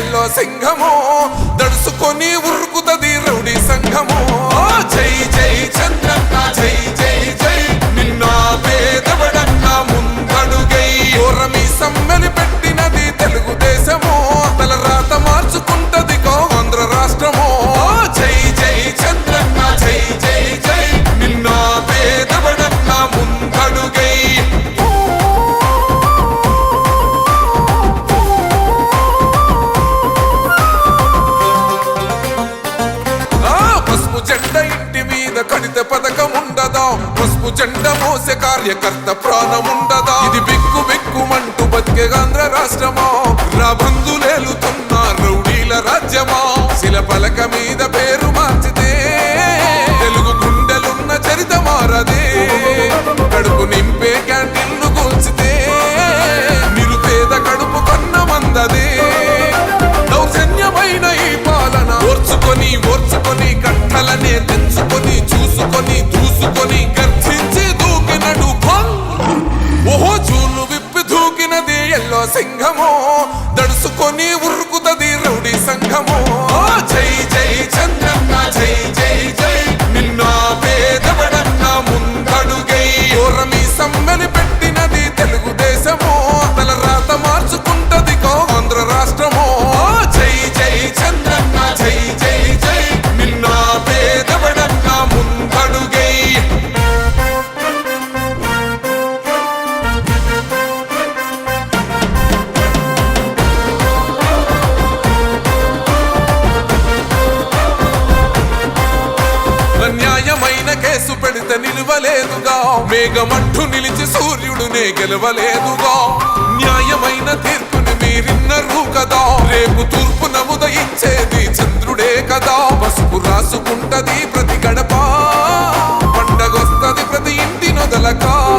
సింహము దడుసుకొని ఉరుకుతది రౌడీ సంఘము మీద పథకం ఉండదా పసుపు జెండ మోసే కార్యకర్త ప్రాణం ఉండదా ఇది బిక్కు బిక్కుమంటూ బతికే ఆంధ్ర రాష్ట్రమా? చూసుకొని గర్జించి దూకినడు ఓహో చూలు విప్పి దూకినది ఎల్లో సింహము. దడుసుకొని ఉరుకుతది రౌడీ సంఘము. జై జై చంద్రన్న జై జై జై. నిన్న పేదవడన్న ముందడుగై ఓరమి సమ్మెలి ఆయన పెడితే నిలువలేదుగా. మేఘమట్టు నిలిచి సూర్యుడునే గెలవలేదుగా. న్యాయమైన తీర్పుని మీరిన్నరు కదా. రేపు తూర్పున ఉదయించేది చంద్రుడే కదా. పసుపు రాసుకుంటది ప్రతి గడప. పండగొస్తది ప్రతి ఇంటి నొదలకా.